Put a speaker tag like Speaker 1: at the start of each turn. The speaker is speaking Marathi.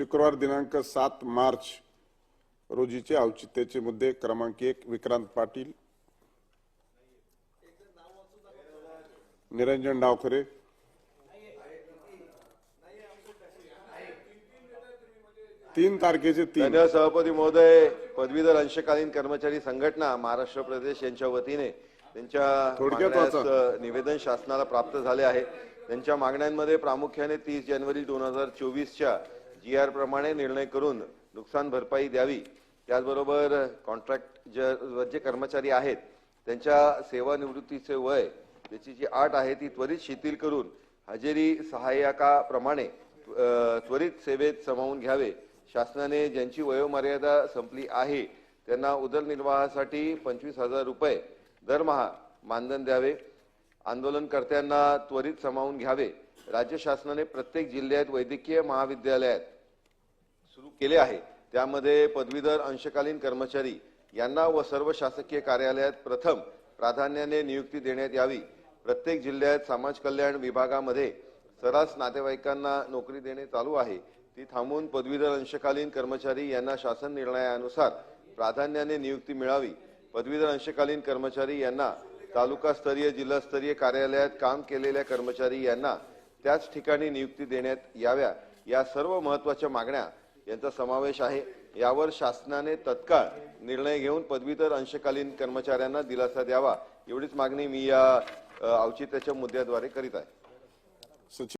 Speaker 1: शुक्रवार दिनांक सात मार्च रोजीचे औचित्याचे मुद्दे क्रमांक एक विक्रांत पाटील. निरंजन डावखरे. तीन तारखेचे तीन.
Speaker 2: धन्यवाद सभापती महोदय. पदवीधर अंशकालीन कर्मचारी संघटना महाराष्ट्र प्रदेश यांच्या वतीने त्यांच्या
Speaker 1: थोडक्यात वाचा.
Speaker 2: निवेदन शासनाला प्राप्त झाले आहे. त्यांच्या मागण्यांमध्ये प्रामुख्याने तीस जानेवारी दोन हजार चोवीसच्या जी आर प्रमाणे निर्णय करून नुकसान भरपाई द्यावी. त्याचबरोबर कॉन्ट्रॅक्ट ज जे कर्मचारी आहेत त्यांच्या सेवानिवृत्तीचे वय त्याची जी आट आहे ती त्वरित शिथिल करून हजेरी सहाय्यकाप्रमाणे त्वरित सेवेत समावून घ्यावे. शासनाने ज्यांची वयोमर्यादा संपली आहे त्यांना उदरनिर्वाहासाठी पंचवीस हजार रुपये दरमहा मानधन द्यावे. आंदोलनकर्त्यांना त्वरित समावून घ्यावे. राज्य शासनाने प्रत्येक जिल्ह्यात वैद्यकीय महाविद्यालयात सुरू केले आहे. त्यामध्ये पदवीधर अंशकालीन कर्मचारी यांना व सर्व शासकीय कार्यालयात प्रथम प्राधान्याने नियुक्ती देण्यात यावी. प्रत्येक जिल्ह्यात समाज कल्याण विभागामध्ये सरास नातेवाईकांना नोकरी देणे चालू आहे. ती थांबून पदवीधर अंशकालीन कर्मचारी यांना शासन निर्णयानुसार प्राधान्याने नियुक्ती मिळावी. पदवीधर अंशकालीन कर्मचारी यांना तालुकास्तरीय जिल्हास्तरीय कार्यालयात काम केलेल्या कर्मचारी यांना त्याच ठिकाणी नियुक्ती देण्यात याव्या या सर्व महत्त्वाच्या मागण्या यांचा समावेश आहे. यावर शासनाने तत्काळ निर्णय घेऊन पदवीधर अंशकालीन कर्मचाऱ्यांना दिलासा द्यावा एवढीच मागणी मी या अ, औचित्याच्या मुद्द्याद्वारे करीत आहे.